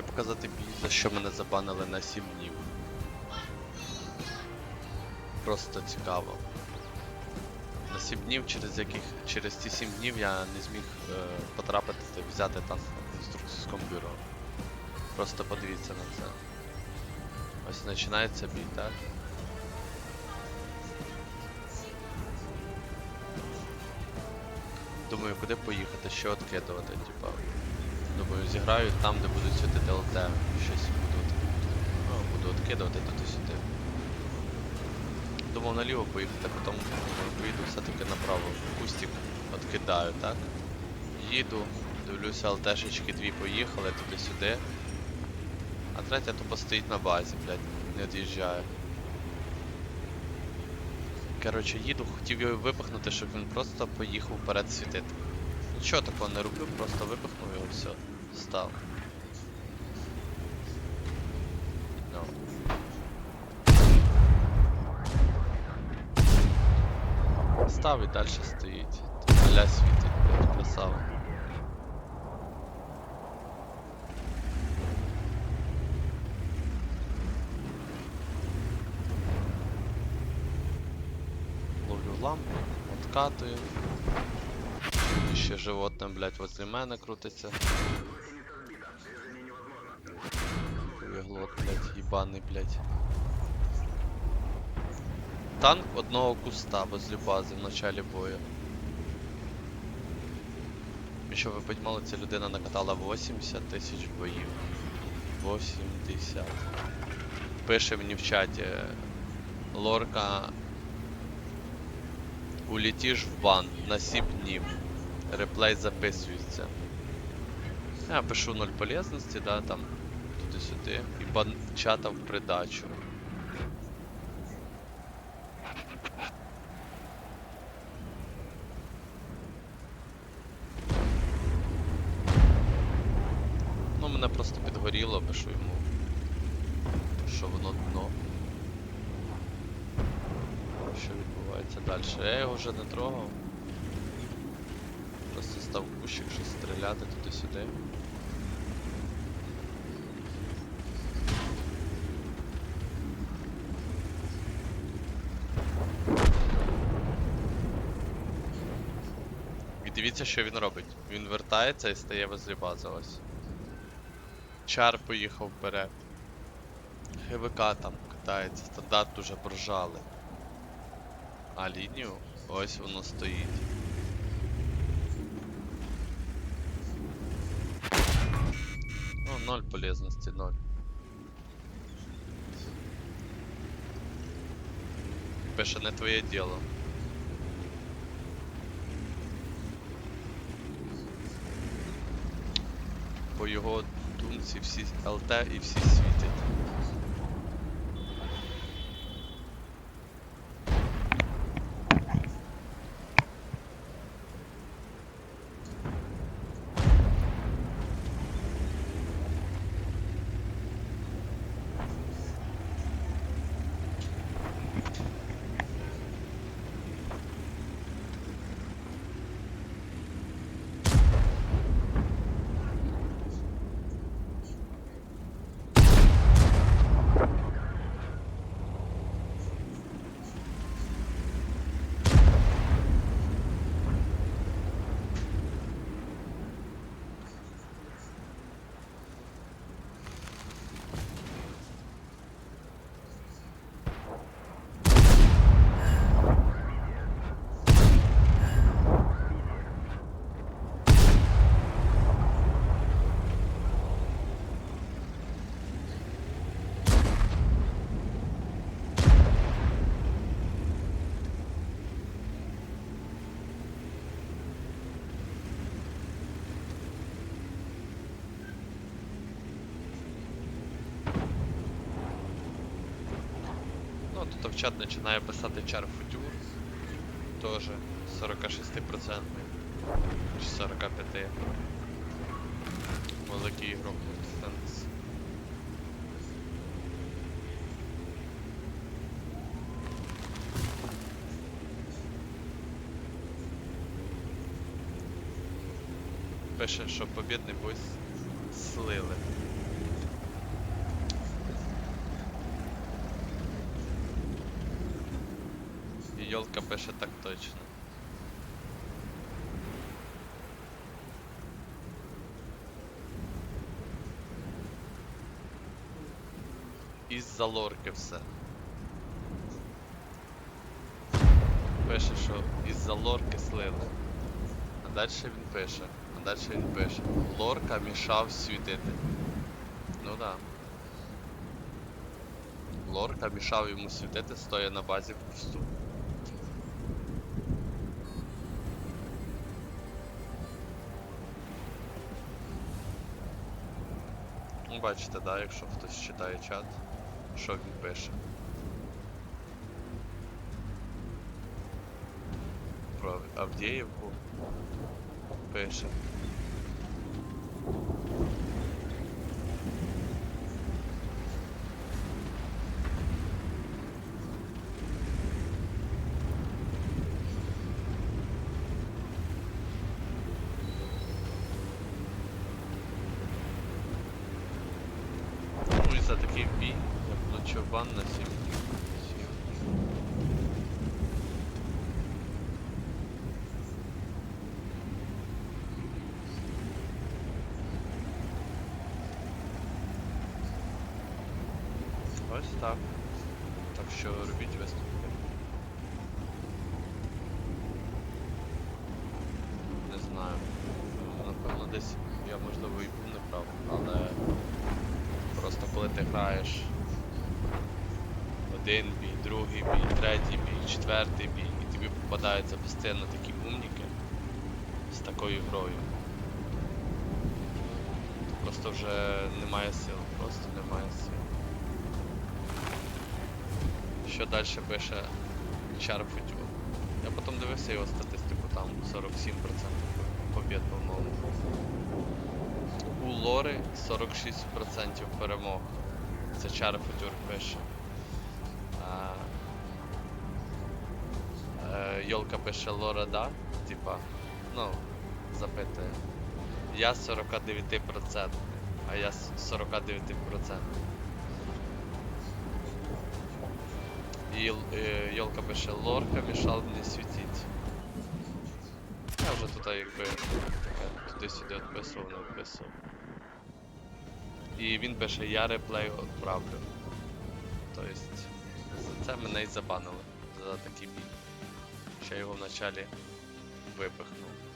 хочу показати бій, за що мене забанили на 7 днів. Просто цікаво. На 7 днів, через яких через ці 7 днів я не зміг е, потрапити взяти танк в інструкторському бюро. Просто подивіться на це. Ось починається бій, так? Думаю, куди поїхати, що откидувати, типа. Думаю, зіграю там, де будуть світити ЛТ. Щось буду, ну, буду откидувати туди-сюди. Думав наліво поїхати, а потім поїду все-таки направо. Кустик откидаю, так? Їду, дивлюся, ЛТшечки дві поїхали туди-сюди. А третя тупо стоїть на базі, блядь, не від'їжджає. Коротше, їду, хотів його випихнути, щоб він просто поїхав вперед світити. Нічого такого не роблю, просто випихнув його, все, став. Ну. Став і далі стоїть. Аля світить, красава. Ловлю лампу, откатую. І ще животне, блядь, возле мене крутиться. Хуєглот, блядь, їбаний, блядь. Танк одного куста возле бази в началі бою. І щоб ви розуміли, ця людина накатала 80 тисяч боїв. 80. Пише мені в чаті Лорка Улетиш в бан на 7 днів. Реплей записується. Я пишу 0 полезності, да, там туди-сюди. І бан чата в придачу. Ну, мене просто підгоріло, пишу йому, що воно дно. Що відбувається далі? Я його вже не трогав. Просто став кущик щось стріляти туди-сюди. І дивіться, що він робить. Він вертається і стає возле бази ось. Чар поїхав вперед. ГВК там катається, стандарт уже прожали. А лінію ось воно стоїть. Ну, ноль полезности, ноль. Пише не твоє діло. По його думці всі ЛТ і всі світять. Ну, тут в чат починає писати чар футюр. Тоже 46% чи 45. Великий ігрок Defense. Пише, що побідний бой слили. Йолка пише так точно. Із-за лорки все. Пише, що із-за лорки слили. А далі він пише. А далі він пише. Лорка мішав світити. Ну да. Лорка мішав йому світити, стоя на базі в кусту. Бачите, да, якщо хтось читає чат, що він пише. Про Авдіївку пише. За такий бій, як Лучован на 7 днів. Ось так. Що робіть висновки. Не знаю. Напевно, десь я можливо і був неправ, але просто коли ти граєш один бій, другий бій, третій бій, четвертий бій, і тобі попадаються постійно такі умніки з такою грою. Просто вже немає сил, просто немає сил. Що далі пише Чар? Я потім дивився його статистику, там 47% побід, по-моєму. У Лори 46% перемог. Це Чар Футюр пише. Йолка пише Лора да, типа, ну, запитує. Я 49%, а я с- 49%. І е, Йолка пише Лорка мішав мені світіть. Я вже тут якби туди-сюди відписував, не відписував. І він пише, я реплей відправлю. Тобто, за це мене й забанили за такий бій. Ще його вначалі випихнув.